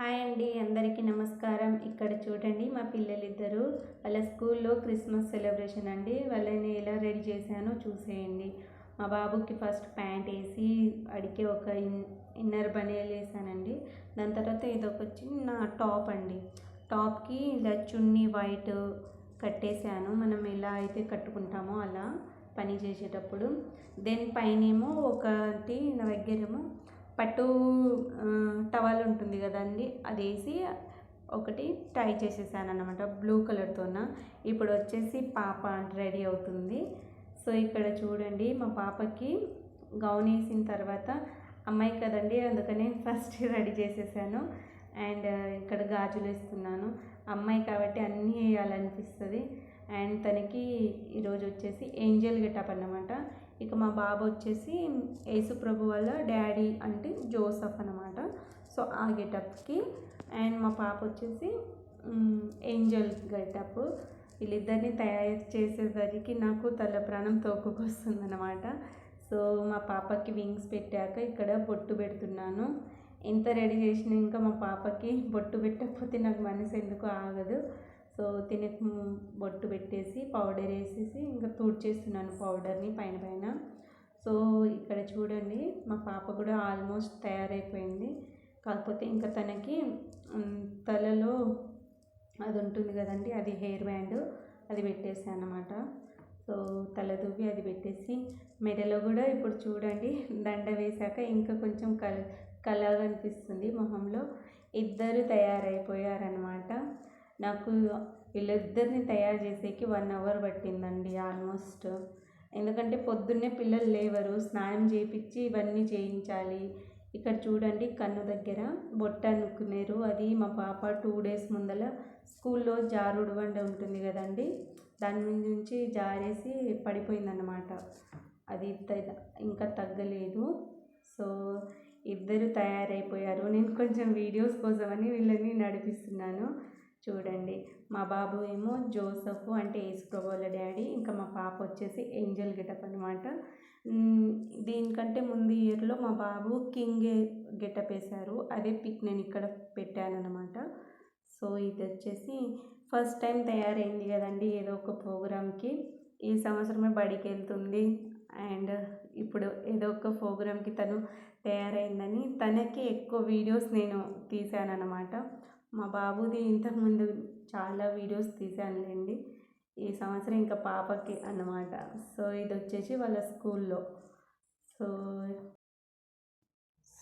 Hi అండి అందరికీ నమస్కారం. ఇక్కడ చూడండి మా పిల్లలిద్దరూ వాళ్ళ స్కూల్లో క్రిస్మస్ సెలబ్రేషన్ అండి. వాళ్ళని ఎలా రెడీ చేశానో చూసేయండి. మా బాబుకి ఫస్ట్ ప్యాంట్ వేసి అడిగే ఒక ఇన్ ఇన్నర్ బనియల్ వేసానండి. దాని తర్వాత ఇదొక చిన్న టాప్ అండి. టాప్కి ఇలా చున్నీ వైట్ కట్టేశాను మనం ఎలా అయితే కట్టుకుంటామో అలా పని చేసేటప్పుడు. దెన్ పైనేమో ఒకటి నా దగ్గరేమో పట్టు టవల్ ఉంటుంది కదండి అది వేసి ఒకటి టై చేసేసాను అనమాట బ్లూ కలర్తోన. ఇప్పుడు వచ్చేసి పాప రెడీ అవుతుంది. సో ఇక్కడ చూడండి మా పాపకి గౌన్ వేసిన తర్వాత అమ్మాయి కదండి అందుకని ఫస్ట్ రెడీ చేసేసాను. అండ్ ఇక్కడ గాజులు వేస్తున్నాను. అమ్మాయి కాబట్టి అన్నీ వేయాలనిపిస్తుంది. అండ్ తనకి ఈరోజు వచ్చేసి ఏంజల్ గెటప్ అన్నమాట. ఇక మా బాబు వచ్చేసి యేసుప్రభు వాళ్ళ డాడీ అంటే జోసఫ్ అనమాట సో ఆ గెటప్కి అండ్ మా పాప వచ్చేసి ఏంజల్ గెటప్. వీళ్ళిద్దరిని తయారు చేసేసరికి నాకు తల ప్రాణం తోకుకొస్తుంది అనమాట సో మా పాపకి వింగ్స్ పెట్టాక ఇక్కడ బొట్టు పెడుతున్నాను. ఎంత రెడీ చేసినా ఇంకా మా పాపకి బొట్టు పెట్టకపోతే నాకు మనసు ఎందుకు ఆగదు. సో తినే బొట్టు పెట్టేసి పౌడర్ వేసేసి ఇంకా తుడిచేస్తున్నాను పౌడర్ని పైన పైన. సో ఇక్కడ చూడండి మా పాప కూడా ఆల్మోస్ట్ తయారైపోయింది. కాకపోతే ఇంకా తనకి తలలో అది ఉంటుంది కదండి అది హెయిర్ బ్యాండ్ అది పెట్టేసాను అనమాట సో తల దువ్వి అది పెట్టేసి మెడలో కూడా ఇప్పుడు చూడండి దండ వేశాక ఇంకా కొంచెం కల కలగా అనిపిస్తుంది మొహంలో. ఇద్దరు తయారైపోయారనమాట నాకు వీళ్ళిద్దరిని తయారు చేసేకి వన్ అవర్ పట్టిందండి ఆల్మోస్ట్ ఎందుకంటే పొద్దున్నే పిల్లలు లేవరు స్నానం చేయించి ఇవన్నీ చేయించాలి. ఇక్కడ చూడండి కన్ను దగ్గర బొట్ట అనుకునేరు. అది మా పాప టూ డేస్ ముందల స్కూల్లో జారుడు బండ ఉంటుంది కదండి దాని మీద నుంచి జారేసి పడిపోయిందన్నమాట. అది ఇంకా తగ్గలేదు. సో ఇద్దరు తయారైపోయారు. నేను కొంచెం వీడియోస్ కోసమని వీళ్ళని నడిపిస్తున్నాను. చూడండి. మా బాబు ఏమో జోసఫ్ అంటే ఏసుకోవాల డాడీ. ఇంకా మా పాప వచ్చేసి ఏంజల్ గెటప్ అనమాట దీనికంటే ముందు ఇయర్లో మా బాబు కింగ్ గెటప్ వేశారు. అదే పిక్ నేను ఇక్కడ పెట్టాను అనమాట సో ఇది వచ్చేసి ఫస్ట్ టైం తయారైంది కదండి ఏదో ఒక ప్రోగ్రామ్కి. ఈ సంవత్సరమే బడికి వెళ్తుంది అండ్ ఇప్పుడు ఏదో ఒక ప్రోగ్రామ్కి తను తయారైందని తనకి ఎక్కువ వీడియోస్ నేను తీశాను అనమాట మా బాబుది ఇంతకుముందు చాలా వీడియోస్ తీసానులేండి ఈ సంవత్సరం ఇంకా పాపకి అన్నమాట. సో ఇది వచ్చేసి వాళ్ళ స్కూల్లో. సో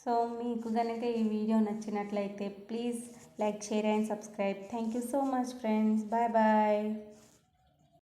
సో మీకు కనుక ఈ వీడియో నచ్చినట్లయితే please like share and subscribe. Thank you so much friends. Bye bye.